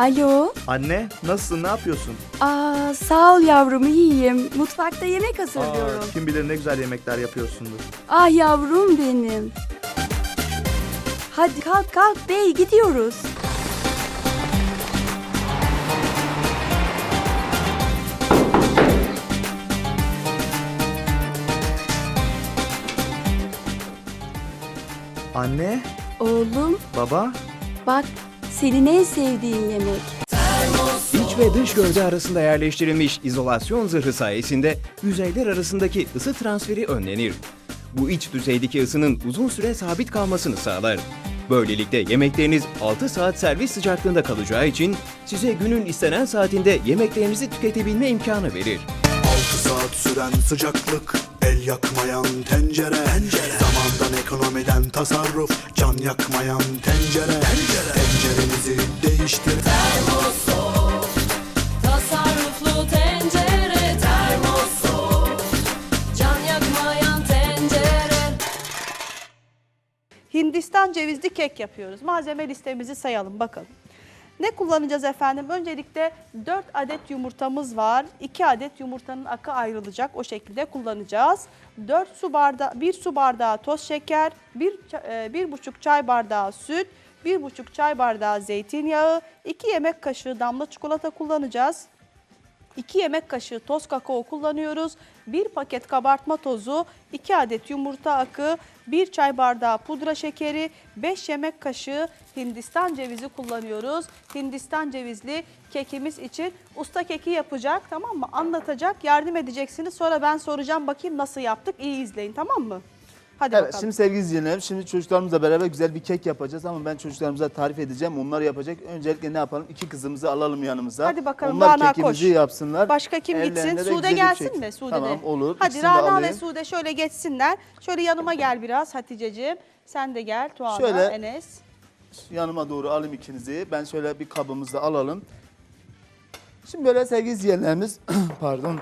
Alo. Anne nasılsın ne yapıyorsun? Aa, sağ ol yavrum iyiyim. Mutfakta yemek hazırlıyorum. Aa, kim bilir ne güzel yemekler yapıyorsundur. Ah yavrum benim. Hadi kalk kalk bey gidiyoruz. Anne, Oğlum baba, bak senin en sevdiğin yemek. İç ve dış gövde arasında yerleştirilmiş izolasyon zırhı sayesinde yüzeyler arasındaki ısı transferi önlenir. Bu iç düzeydeki ısının uzun süre sabit kalmasını sağlar. Böylelikle yemekleriniz 6 saat servis sıcaklığında kalacağı için size günün istenen saatinde yemeklerinizi tüketebilme imkanı verir. 6 saat süren sıcaklık El yakmayan tencere, tencere. Zamandan ekonomiden tasarruf Can yakmayan tencere, tencere. Tencerenizi değiştir Tasarruflu tencere termosoft Can yakmayan tencere Hindistan cevizli kek yapıyoruz. Malzeme listemizi sayalım bakalım. Ne kullanacağız efendim? Öncelikle 4 adet yumurtamız var. 2 adet yumurtanın akı ayrılacak. O şekilde kullanacağız. 4 su bardağı, 1 su bardağı toz şeker, 1 1,5 çay bardağı süt, 1,5 çay bardağı zeytinyağı, 2 yemek kaşığı damla çikolata kullanacağız. 2 yemek kaşığı toz kakao kullanıyoruz. 1 paket kabartma tozu, 2 adet yumurta akı, 1 çay bardağı pudra şekeri, 5 yemek kaşığı Hindistan cevizi kullanıyoruz. Hindistan cevizli kekimiz için usta keki yapacak tamam mı? Anlatacak, yardım edeceksiniz. Sonra ben soracağım bakayım nasıl yaptık. İyi izleyin tamam mı? Hadi Evet bakalım. şimdi sevgili izleyenlerim şimdi çocuklarımızla beraber güzel bir kek yapacağız ama ben çocuklarımıza tarif edeceğim. Onlar yapacak. Öncelikle ne yapalım? İki kızımızı alalım yanımıza. Hadi bakalım, Onlar Rana kekimizi koş. yapsınlar. Başka kim Ellerinde gitsin? de Sude gelsin mi? Sude Tamam de. olur. Hadi İkisini Rana ve. Sude şöyle geçsinler. Şöyle yanıma gel biraz Hatice'ciğim. Sen de gel Tuana, Şöyle. Enes. Yanıma doğru alayım ikinizi. Ben şöyle bir kabımızda alalım. Şimdi böyle sevgili izleyenlerimiz pardon.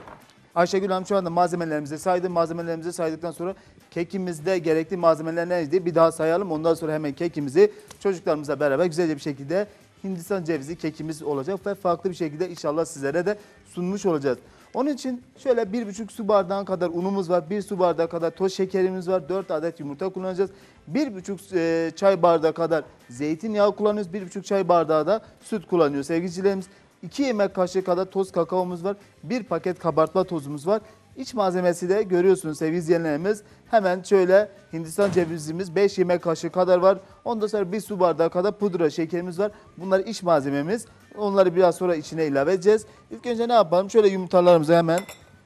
Ayşegül Hanım şu anda malzemelerimizi saydı. Malzemelerimizi saydıktan sonra kekimizde gerekli malzemeler neydi bir daha sayalım. Ondan sonra hemen kekimizi çocuklarımızla beraber güzelce bir şekilde Hindistan cevizi kekimiz olacak ve farklı bir şekilde inşallah sizlere de sunmuş olacağız. Onun için şöyle bir buçuk su bardağı kadar unumuz var. Bir su bardağı kadar toz şekerimiz var. Dört adet yumurta kullanacağız. Bir buçuk e, çay bardağı kadar zeytinyağı kullanıyoruz. Bir buçuk çay bardağı da süt kullanıyoruz sevgilicilerimiz. 2 yemek kaşığı kadar toz kakaomuz var. Bir paket kabartma tozumuz var. İç malzemesi de görüyorsunuz sevgili izleyenlerimiz. Hemen şöyle Hindistan cevizimiz 5 yemek kaşığı kadar var. Ondan sonra bir su bardağı kadar pudra şekerimiz var. Bunlar iç malzememiz. Onları biraz sonra içine ilave edeceğiz. İlk önce ne yapalım? Şöyle yumurtalarımızı hemen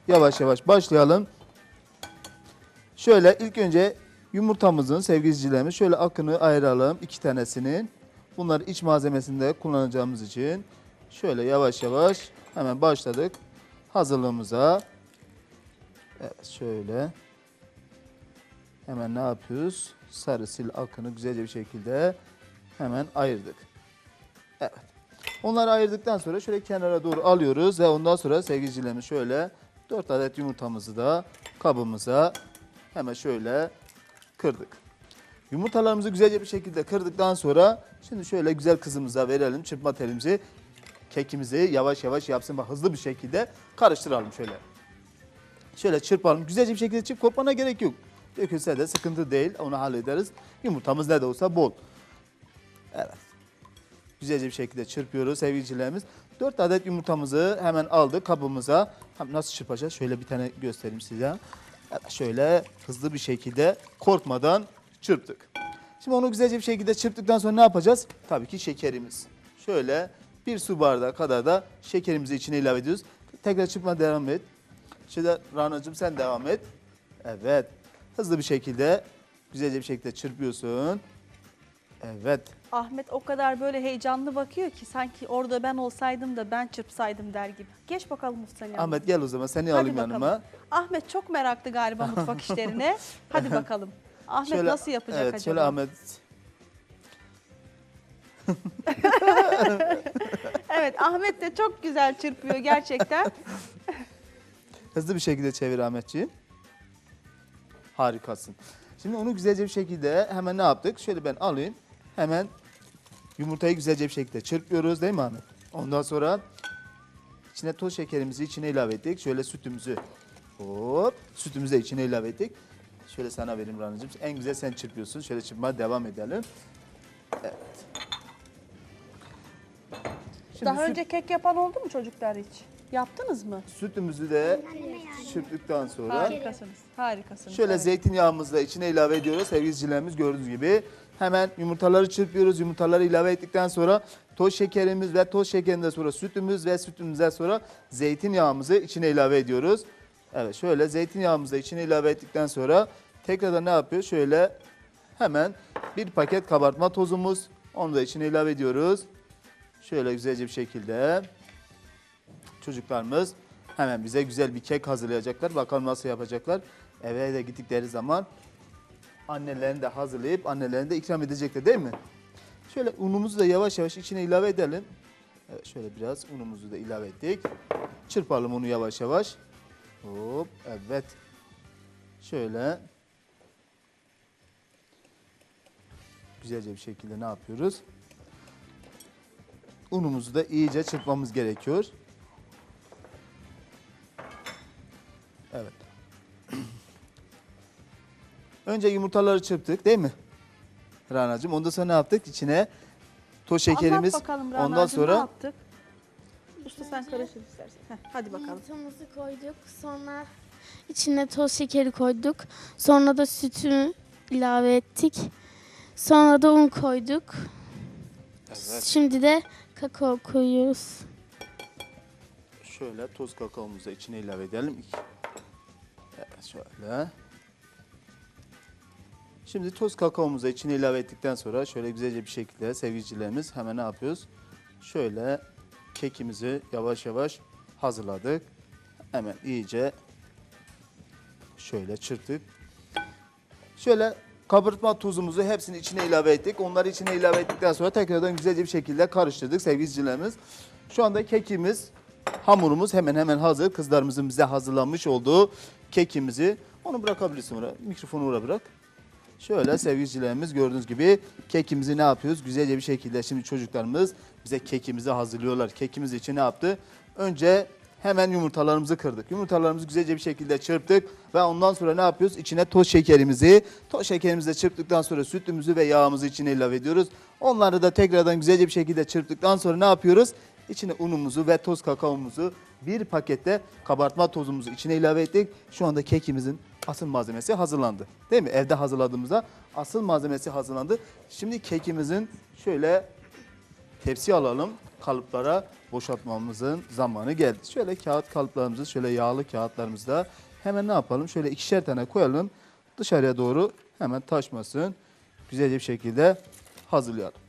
yavaş yavaş başlayalım. Şöyle ilk önce yumurtamızın sevgili izleyicilerimiz şöyle akını ayıralım iki tanesinin. Bunları iç malzemesinde kullanacağımız için şöyle yavaş yavaş hemen başladık hazırlığımıza. Evet şöyle. Hemen ne yapıyoruz? Sarı sil akını güzelce bir şekilde hemen ayırdık. Evet. Onları ayırdıktan sonra şöyle kenara doğru alıyoruz ve ondan sonra sevgilicilerimiz şöyle 4 adet yumurtamızı da kabımıza hemen şöyle kırdık. Yumurtalarımızı güzelce bir şekilde kırdıktan sonra şimdi şöyle güzel kızımıza verelim çırpma telimizi. Kekimizi yavaş yavaş yapsın bak hızlı bir şekilde karıştıralım şöyle. Şöyle çırpalım. Güzelce bir şekilde çırp korkmana gerek yok. Dökülse de sıkıntı değil. Onu hallederiz. Yumurtamız ne de olsa bol. Evet. Güzelce bir şekilde çırpıyoruz sevgilicilerimiz. 4 adet yumurtamızı hemen aldık kabımıza. Nasıl çırpacağız? Şöyle bir tane göstereyim size. Şöyle hızlı bir şekilde korkmadan çırptık. Şimdi onu güzelce bir şekilde çırptıktan sonra ne yapacağız? Tabii ki şekerimiz. Şöyle bir su bardağı kadar da şekerimizi içine ilave ediyoruz. Tekrar çırpma devam et. Şimdi Rana'cığım sen devam et. Evet. Hızlı bir şekilde güzelce bir şekilde çırpıyorsun. Evet. Ahmet o kadar böyle heyecanlı bakıyor ki sanki orada ben olsaydım da ben çırpsaydım der gibi. Geç bakalım ustanın yanına. Ahmet gel o zaman seni Hadi alayım bakalım. yanıma. Ahmet çok meraklı galiba mutfak işlerine. Hadi bakalım. Ahmet nasıl yapacak evet, acaba? Şöyle Ahmet. Evet Ahmet de çok güzel çırpıyor gerçekten. Hızlı bir şekilde çevir Ahmetciğim. Harikasın. Şimdi onu güzelce bir şekilde hemen ne yaptık? Şöyle ben alayım. Hemen yumurtayı güzelce bir şekilde çırpıyoruz değil mi Ahmet? Ondan sonra içine toz şekerimizi içine ilave ettik. Şöyle sütümüzü hop sütümüzü de içine ilave ettik. Şöyle sana vereyim Rana'cığım. En güzel sen çırpıyorsun. Şöyle çırpmaya devam edelim. Evet. Şimdi Daha süt- önce kek yapan oldu mu çocuklar hiç? Yaptınız mı? sütümüzü de çırptıktan sonra Harikasınız. Harikasınız. Şöyle evet. zeytinyağımızı da içine ilave ediyoruz. Sevgili izleyicilerimiz gördüğünüz gibi. Hemen yumurtaları çırpıyoruz. Yumurtaları ilave ettikten sonra toz şekerimiz ve toz şekerinden sonra sütümüz ve sütümüzden sonra zeytinyağımızı içine ilave ediyoruz. Evet şöyle zeytinyağımızı da içine ilave ettikten sonra tekrardan ne yapıyoruz? Şöyle hemen bir paket kabartma tozumuz. Onu da içine ilave ediyoruz. Şöyle güzelce bir şekilde çocuklarımız hemen bize güzel bir kek hazırlayacaklar. Bakalım nasıl yapacaklar. Eve de gittikleri zaman annelerini de hazırlayıp annelerini de ikram edecekler değil mi? Şöyle unumuzu da yavaş yavaş içine ilave edelim. Evet, şöyle biraz unumuzu da ilave ettik. Çırpalım unu yavaş yavaş. Hop evet. Şöyle. Güzelce bir şekilde ne yapıyoruz? Unumuzu da iyice çırpmamız gerekiyor. Evet. Önce yumurtaları çırptık değil mi? Rana'cığım. Ondan sonra ne yaptık? İçine toz şekerimiz. Anlat bakalım ondan Rana'cığım, ne sonra yaptık? Usta sen karıştır istersen. Heh, hadi bakalım. Yumurtamızı koyduk. Sonra içine toz şekeri koyduk. Sonra da sütü ilave ettik. Sonra da un koyduk. Şimdi de kakao koyuyoruz. şöyle toz kakaomuzu da içine ilave edelim. Şöyle. Şimdi toz kakaomuzu içine ilave ettikten sonra şöyle güzelce bir şekilde sevgilicilerimiz hemen ne yapıyoruz? Şöyle kekimizi yavaş yavaş hazırladık. Hemen iyice şöyle çırptık. Şöyle kabartma tuzumuzu hepsini içine ilave ettik. Onları içine ilave ettikten sonra tekrardan güzelce bir şekilde karıştırdık sevgili izleyicilerimiz. Şu anda kekimiz, hamurumuz hemen hemen hazır. Kızlarımızın bize hazırlanmış olduğu kekimizi onu bırakabilirsin oraya. Mikrofonu oraya bırak. Şöyle sevgili izleyicilerimiz gördüğünüz gibi kekimizi ne yapıyoruz? Güzelce bir şekilde şimdi çocuklarımız bize kekimizi hazırlıyorlar. Kekimiz için ne yaptı? Önce hemen yumurtalarımızı kırdık. Yumurtalarımızı güzelce bir şekilde çırptık ve ondan sonra ne yapıyoruz? İçine toz şekerimizi, toz şekerimizi de çırptıktan sonra sütümüzü ve yağımızı içine ilave ediyoruz. Onları da tekrardan güzelce bir şekilde çırptıktan sonra ne yapıyoruz? İçine unumuzu ve toz kakaomuzu bir pakette kabartma tozumuzu içine ilave ettik. Şu anda kekimizin asıl malzemesi hazırlandı. Değil mi? Evde hazırladığımızda asıl malzemesi hazırlandı. Şimdi kekimizin şöyle tepsi alalım. Kalıplara boşaltmamızın zamanı geldi. Şöyle kağıt kalıplarımızı, şöyle yağlı kağıtlarımızda hemen ne yapalım? Şöyle ikişer tane koyalım. Dışarıya doğru hemen taşmasın. Güzelce bir şekilde hazırlayalım.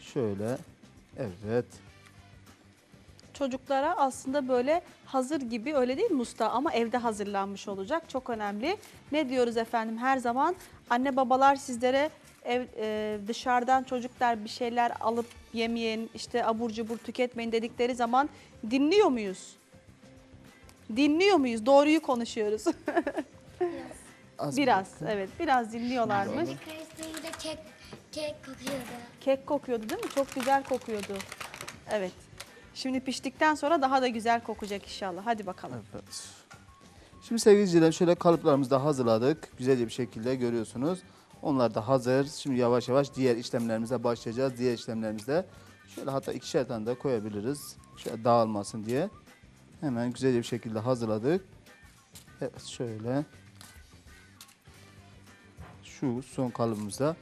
Şöyle. Evet. Çocuklara aslında böyle hazır gibi öyle değil mi usta ama evde hazırlanmış olacak. Çok önemli. Ne diyoruz efendim her zaman anne babalar sizlere ev, e, dışarıdan çocuklar bir şeyler alıp yemeyin işte abur cubur tüketmeyin dedikleri zaman dinliyor muyuz? Dinliyor muyuz? Doğruyu konuşuyoruz. Az biraz evet biraz dinliyorlarmış. Kek kokuyordu. Kek kokuyordu değil mi? Çok güzel kokuyordu. Evet. Şimdi piştikten sonra daha da güzel kokacak inşallah. Hadi bakalım. Evet. Şimdi sevgili izleyicilerim şöyle kalıplarımızı da hazırladık. Güzelce bir şekilde görüyorsunuz. Onlar da hazır. Şimdi yavaş yavaş diğer işlemlerimize başlayacağız. Diğer işlemlerimizde şöyle hatta ikişer tane de koyabiliriz. Şöyle dağılmasın diye. Hemen güzelce bir şekilde hazırladık. Evet şöyle. Şu son kalıbımızda.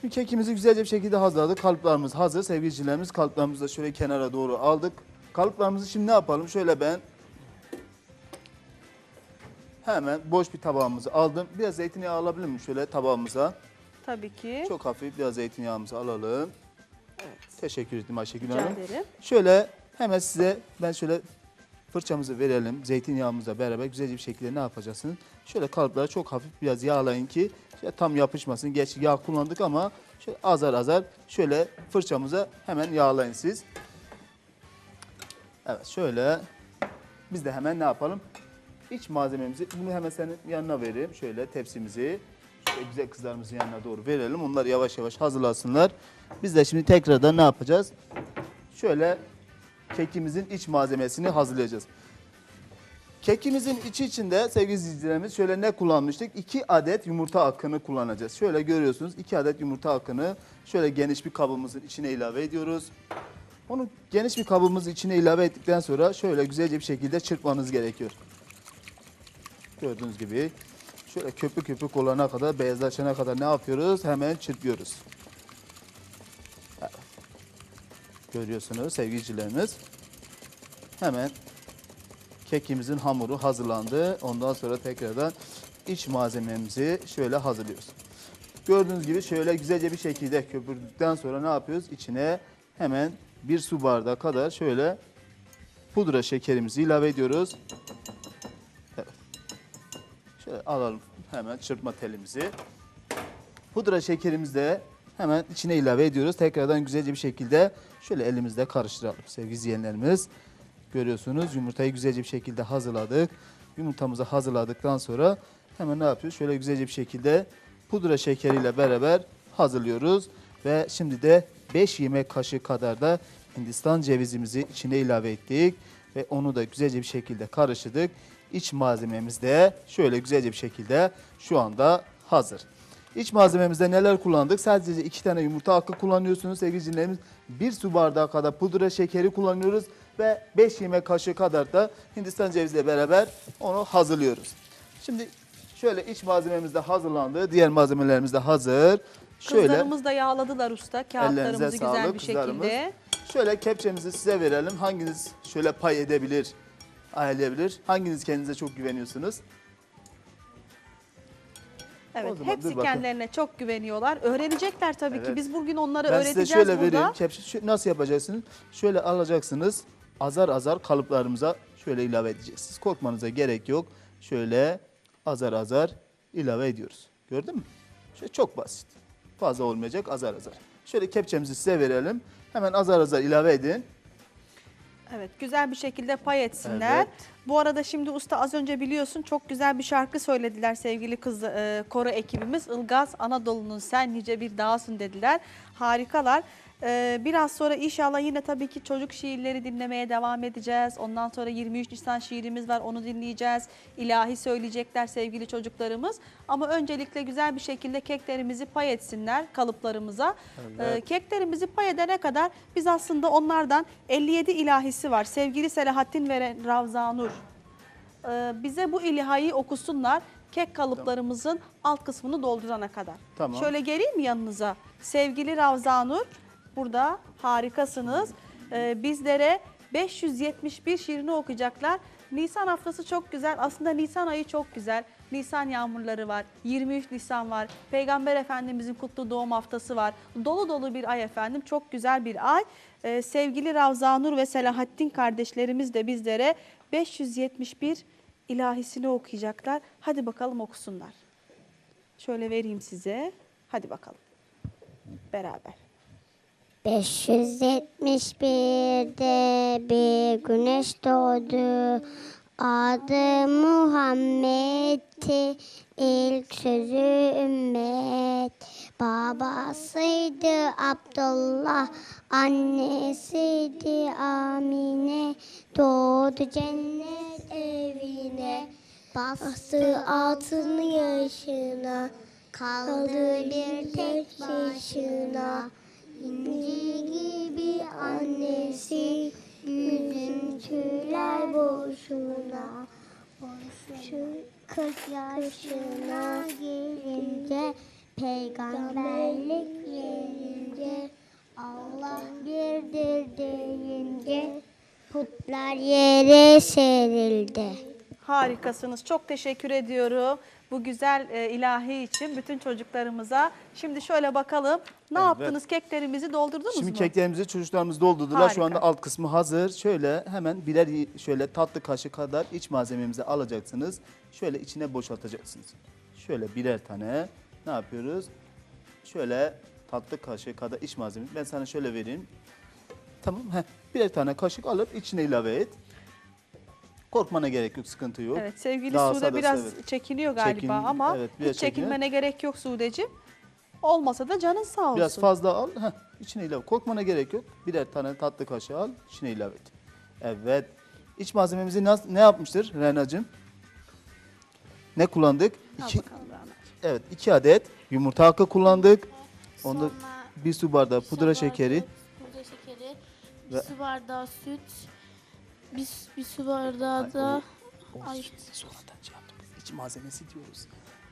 Şimdi kekimizi güzelce bir şekilde hazırladık. Kalıplarımız hazır. Sevgili izleyicilerimiz kalıplarımızı da şöyle kenara doğru aldık. Kalıplarımızı şimdi ne yapalım? Şöyle ben hemen boş bir tabağımızı aldım. Biraz zeytinyağı alabilir miyim şöyle tabağımıza? Tabii ki. Çok hafif biraz zeytinyağımızı alalım. Teşekkür ederim Ayşegül Hanım. ederim. Şöyle hemen size ben şöyle fırçamızı verelim. Zeytinyağımızla beraber güzelce bir şekilde ne yapacaksınız? Şöyle kalıpları çok hafif biraz yağlayın ki şöyle tam yapışmasın. Gerçi yağ kullandık ama şöyle azar azar şöyle fırçamıza hemen yağlayın siz. Evet şöyle biz de hemen ne yapalım? İç malzememizi bunu hemen senin yanına vereyim. Şöyle tepsimizi şöyle güzel kızlarımızın yanına doğru verelim. Onlar yavaş yavaş hazırlasınlar. Biz de şimdi tekrardan ne yapacağız? şöyle kekimizin iç malzemesini hazırlayacağız. Kekimizin içi içinde sevgili izleyicilerimiz şöyle ne kullanmıştık? 2 adet yumurta akını kullanacağız. Şöyle görüyorsunuz 2 adet yumurta akını şöyle geniş bir kabımızın içine ilave ediyoruz. Onu geniş bir kabımızın içine ilave ettikten sonra şöyle güzelce bir şekilde çırpmanız gerekiyor. Gördüğünüz gibi şöyle köpük köpük olana kadar beyazlaşana kadar ne yapıyoruz? Hemen çırpıyoruz. Evet. Görüyorsunuz sevgilicilerimiz. Hemen kekimizin hamuru hazırlandı. Ondan sonra tekrardan iç malzememizi şöyle hazırlıyoruz. Gördüğünüz gibi şöyle güzelce bir şekilde köpürdükten sonra ne yapıyoruz? İçine hemen bir su bardağı kadar şöyle pudra şekerimizi ilave ediyoruz. Evet. Şöyle alalım hemen çırpma telimizi. Pudra şekerimizi de hemen içine ilave ediyoruz. Tekrardan güzelce bir şekilde şöyle elimizde karıştıralım sevgili izleyenlerimiz. Görüyorsunuz yumurtayı güzelce bir şekilde hazırladık. Yumurtamızı hazırladıktan sonra hemen ne yapıyoruz? Şöyle güzelce bir şekilde pudra şekeriyle beraber hazırlıyoruz. Ve şimdi de 5 yemek kaşığı kadar da Hindistan cevizimizi içine ilave ettik. Ve onu da güzelce bir şekilde karıştırdık. İç malzememiz de şöyle güzelce bir şekilde şu anda hazır. İç malzememizde neler kullandık? Sadece iki tane yumurta hakkı kullanıyorsunuz sevgili dinleyicilerimiz. Bir su bardağı kadar pudra şekeri kullanıyoruz ve 5 yemek kaşığı kadar da Hindistan ceviziyle beraber onu hazırlıyoruz. Şimdi şöyle iç malzememiz de hazırlandı. Diğer malzemelerimiz de hazır. Şöyle Kızlarımız da yağladılar usta kağıtlarımızı güzel sağlık bir kızlarımız. şekilde. Şöyle kepçemizi size verelim. Hanginiz şöyle pay edebilir, ayarlayabilir? Hanginiz kendinize çok güveniyorsunuz? O Evet, zaman dur hepsi kendilerine çok güveniyorlar. Öğrenecekler tabii ki. Evet. Biz bugün onları Ben size öğreteceğiz şöyle burada. vereyim. Kepçe şu- nasıl yapacaksınız? Şöyle alacaksınız. Azar azar kalıplarımıza şöyle ilave edeceksiniz. Korkmanıza gerek yok. Şöyle azar azar ilave ediyoruz. Gördün mü? Şöyle çok basit. Fazla olmayacak azar azar. Şöyle kepçemizi size verelim. Hemen azar azar ilave edin. Evet, güzel bir şekilde pay etsinler. Evet. Bu arada şimdi usta az önce biliyorsun çok güzel bir şarkı söylediler sevgili kız e, koro ekibimiz. Ilgaz Anadolu'nun sen nice bir dağsın dediler. Harikalar. E, biraz sonra inşallah yine tabii ki çocuk şiirleri dinlemeye devam edeceğiz. Ondan sonra 23 Nisan şiirimiz var onu dinleyeceğiz. İlahi söyleyecekler sevgili çocuklarımız. Ama öncelikle güzel bir şekilde keklerimizi pay etsinler kalıplarımıza. Evet. E, keklerimizi pay edene kadar biz aslında onlardan 57 ilahisi var. Sevgili Selahattin ve Ravzanur e, bize bu ilahayı okusunlar kek kalıplarımızın alt kısmını doldurana kadar. Tamam. Şöyle geleyim mi yanınıza? Sevgili Ravzanur burada harikasınız. E, bizlere 571 şiirini okuyacaklar. Nisan haftası çok güzel. Aslında Nisan ayı çok güzel. Nisan yağmurları var. 23 Nisan var. Peygamber Efendimizin kutlu doğum haftası var. Dolu dolu bir ay efendim. Çok güzel bir ay. Ee, sevgili Ravzanur ve Selahattin kardeşlerimiz de bizlere 571 ilahisini okuyacaklar. Hadi bakalım okusunlar. Şöyle vereyim size. Hadi bakalım. Beraber. 571'de bir güneş doğdu. Adı Muhammed'ti. İlk sözü ümmet. Babasıydı Abdullah. Annesiydi Amine. Doğdu cennet evine. Bastı altın yaşına. Kaldı bir tek başına. Boşuna Şu kırk yaşına gelince Peygamberlik gelince Allah birdir deyince Putlar yere serildi Harikasınız. Çok teşekkür ediyorum bu güzel e, ilahi için bütün çocuklarımıza. Şimdi şöyle bakalım. Ne Evet. yaptınız? Keklerimizi doldurdunuz Şimdi mu? keklerimizi çocuklarımız doldurdular. Harika. Şu anda alt kısmı hazır. Şöyle hemen birer y- şöyle tatlı kaşık kadar iç malzememizi alacaksınız. Şöyle içine boşaltacaksınız. Şöyle birer tane ne yapıyoruz? Şöyle tatlı kaşığı kadar iç malzeme. Ben sana şöyle vereyim. Tamam. Heh. Birer tane kaşık alıp içine ilave et. Korkmana gerek yok, sıkıntı yok. Evet sevgili Dağılsa Sude da biraz evet. çekiniyor galiba Çekin- ama evet, hiç çekinmene gerek yok Sude'cim. Olmasa da canın sağ olsun. Biraz fazla al. Heh. İçine ilave. Korkmana gerek yok. Birer tane tatlı kaşığı al. içine ilave et. Evet. İç malzememizi nasıl, ne yapmıştır Renacığım? Ne kullandık? Al İki, bakalım Rana. evet iki adet yumurta hakkı kullandık. Onda bir su bardağı pudra şekeri. Pudra şekeri. Bir Ve- su bardağı süt. Bir, su- bir su bardağı da Ay. Sonradan şey yaptık. İç malzemesi diyoruz.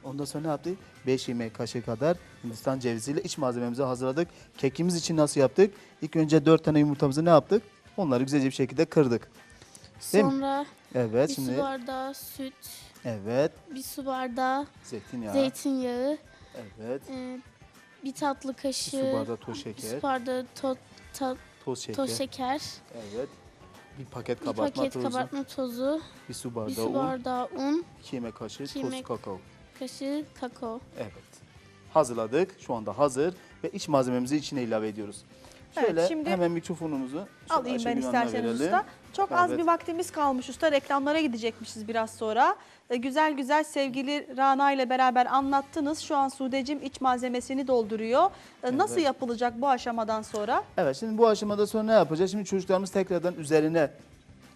Ondan sonra ne yaptık? 5 yemek kaşığı kadar Hindistan ceviziyle iç malzememizi hazırladık. Kekimiz için nasıl yaptık? İlk önce 4 tane yumurtamızı ne yaptık? Onları güzelce bir şekilde kırdık. Değil mi? sonra Evet bir şimdi su bardağı süt. evet Bir su bardağı zeytinyağı. zeytinyağı. Evet. e, bir tatlı Bir kaşığı. su bardağı toz Bir şeker. su bardağı to, ta- Toz şeker. toz şeker. Evet. Bir paket Bir kabartma paket tozu. kabartma tozu. Bir su Bir bardağı su un. bardağı un. 2 yemek kaşığı iki toz yemek- kakao. Kaşığı kakao. Evet. Hazırladık. Şu anda hazır ve iç malzememizi içine ilave ediyoruz. Evet, Şöyle şimdi hemen mikrofonumuzu Alayım ben isterseniz usta. Çok az Evet. bir vaktimiz kalmış usta. Reklamlara gidecekmişiz biraz sonra. E, güzel güzel sevgili Rana ile beraber anlattınız. Şu an Sudecim iç malzemesini dolduruyor. E, Nasıl Evet. yapılacak bu aşamadan sonra? Evet şimdi bu aşamada sonra ne yapacağız? Şimdi çocuklarımız tekrardan üzerine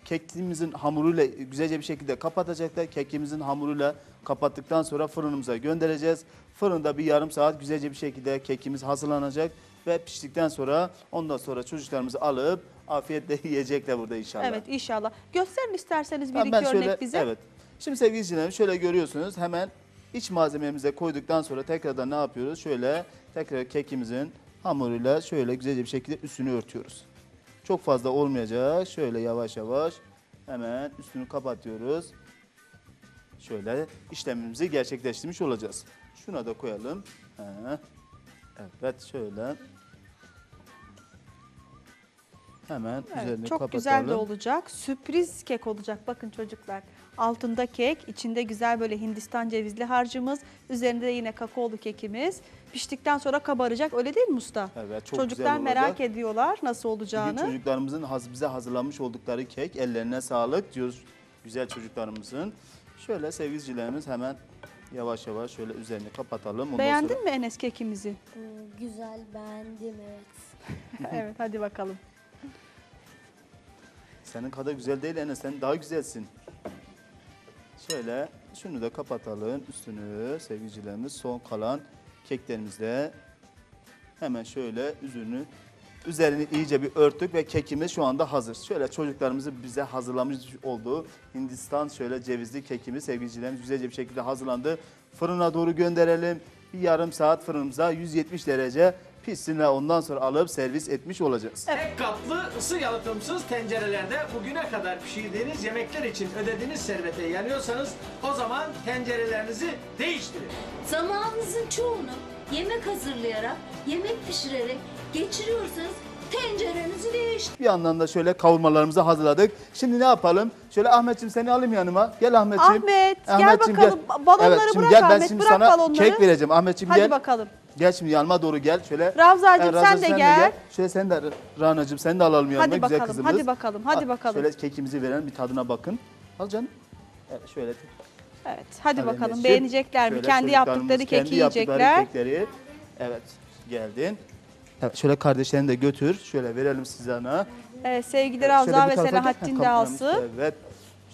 kekimizin hamuruyla güzelce bir şekilde kapatacaklar. Kekimizin hamuruyla kapattıktan sonra fırınımıza göndereceğiz. Fırında bir yarım saat güzelce bir şekilde kekimiz hazırlanacak ve piştikten sonra ondan sonra çocuklarımızı alıp afiyetle yiyecekler burada inşallah. Evet inşallah. Gösterin isterseniz bir Tamam, iki ben örnek şöyle, bize. Evet. Şimdi sevgili izleyicilerim şöyle görüyorsunuz hemen iç malzememize koyduktan sonra tekrardan ne yapıyoruz? Şöyle tekrar kekimizin hamuruyla şöyle güzelce bir şekilde üstünü örtüyoruz. Çok fazla olmayacak. Şöyle yavaş yavaş hemen üstünü kapatıyoruz. Şöyle işlemimizi gerçekleştirmiş olacağız. Şuna da koyalım. Evet şöyle. Hemen Evet, üzerini çok kapatalım. güzel de olacak. Sürpriz kek olacak. Bakın çocuklar. Altında kek, içinde güzel böyle Hindistan cevizli harcımız, üzerinde de yine kakaolu kekimiz. Piştikten sonra kabaracak. Öyle değil mi usta? Evet, çok Çocuklar güzel merak olacak. ediyorlar nasıl Bugün olacağını. çocuklarımızın haz- bize hazırlamış oldukları kek ellerine sağlık diyoruz güzel çocuklarımızın. Şöyle sevgilicilerimiz hemen yavaş yavaş şöyle üzerini kapatalım. Ondan Beğendin sonra- mi Enes kekimizi? Güzel beğendim evet. evet hadi bakalım. Senin kadar güzel değil Enes sen daha güzelsin. Şöyle şunu da kapatalım üstünü sevgilicilerimiz son kalan keklerimizle hemen şöyle üzerini üzerini iyice bir örttük ve kekimiz şu anda hazır. Şöyle çocuklarımızı bize hazırlamış olduğu Hindistan şöyle cevizli kekimiz sevgilicilerimiz güzelce bir şekilde hazırlandı. Fırına doğru gönderelim. Bir yarım saat fırınımıza 170 derece pişsin ve ondan sonra alıp servis etmiş olacağız. Tek katlı ısı yalıtımsız tencerelerde bugüne kadar pişirdiğiniz yemekler için ödediğiniz servete yanıyorsanız o zaman tencerelerinizi değiştirin. Zamanınızın çoğunu yemek hazırlayarak, yemek pişirerek geçiriyorsanız tencerenizi değiştirin. Bir yandan da şöyle kavurmalarımızı hazırladık. Şimdi ne yapalım? Şöyle Ahmetciğim seni alayım yanıma. Gel Ahmetciğim. Ahmet, gel bakalım. Balonları şimdi bırak gel, ben Ahmet, şimdi bırak sana balonları. kek vereceğim. Ahmetciğim Hadi gel. bakalım. Gel şimdi yanıma doğru gel. Şöyle. Ravzacığım, Evet, sen de gel. Şöyle sen de Rana'cığım sen de alalım yanıma Hadi güzel bakalım, kızımız. hadi bakalım, hadi Al, bakalım. Şöyle kekimizi verelim bir tadına bakın. Al canım. Evet şöyle. Evet hadi Al bakalım beğenecekler mi? Kendi yaptıkları kendi keki yaptıkları yiyecekler. kekleri. Evet geldin. Evet, şöyle kardeşlerini de götür. Şöyle verelim size ana. Evet, sevgili Ravza ve. Selahattin Ha, de alsın. Evet.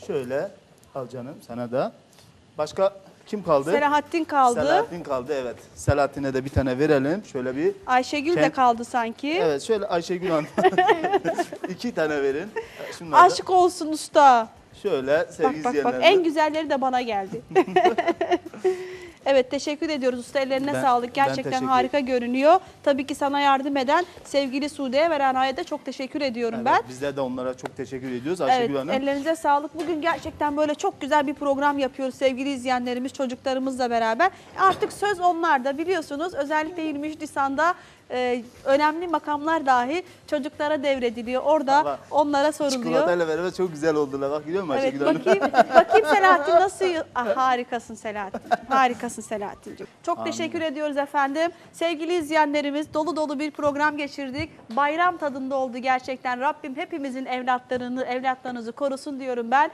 Şöyle al canım sana da. Başka kim kaldı? Selahattin kaldı. Selahattin kaldı evet. Selahattin'e de bir tane verelim. Şöyle bir. Ayşegül de kaldı sanki. Evet şöyle Ayşegül Hanım. İki tane verin. Şunları da Aşk olsun usta. şöyle sevgili Bak bak bak en güzelleri de bana geldi. evet teşekkür ediyoruz usta ellerine Ben- sağlık. Gerçekten harika görünüyor. Tabii ki sana yardım eden sevgili Sude'ye ve Rana'ya da çok teşekkür ediyorum Evet, ben. Bizler de onlara çok teşekkür ediyoruz Evet, Ayşegül Hanım. ellerinize sağlık. Bugün gerçekten böyle çok güzel bir program yapıyoruz sevgili izleyenlerimiz, çocuklarımızla beraber. Artık söz onlarda biliyorsunuz. Özellikle 23 Nisan'da e, önemli makamlar dahi çocuklara devrediliyor. Orada Valla onlara soruluyor. Çikolatayla beraber çok güzel oldular. Bak musun Evet Ayşegül Hanım? bakayım, bakayım Selahattin nasıl? Ah, harikasın Selahattin. Harikasın Selahattin'ciğim. Çok Amin. teşekkür ediyoruz efendim. Sevgili izleyenlerimiz dolu dolu bir program geçirdik. Bayram tadında oldu gerçekten. Rabbim hepimizin evlatlarını, evlatlarınızı korusun diyorum ben.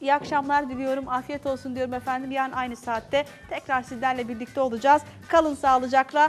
İyi akşamlar diliyorum. Afiyet olsun diyorum efendim. Yarın aynı saatte tekrar sizlerle birlikte olacağız. Kalın sağlıcakla.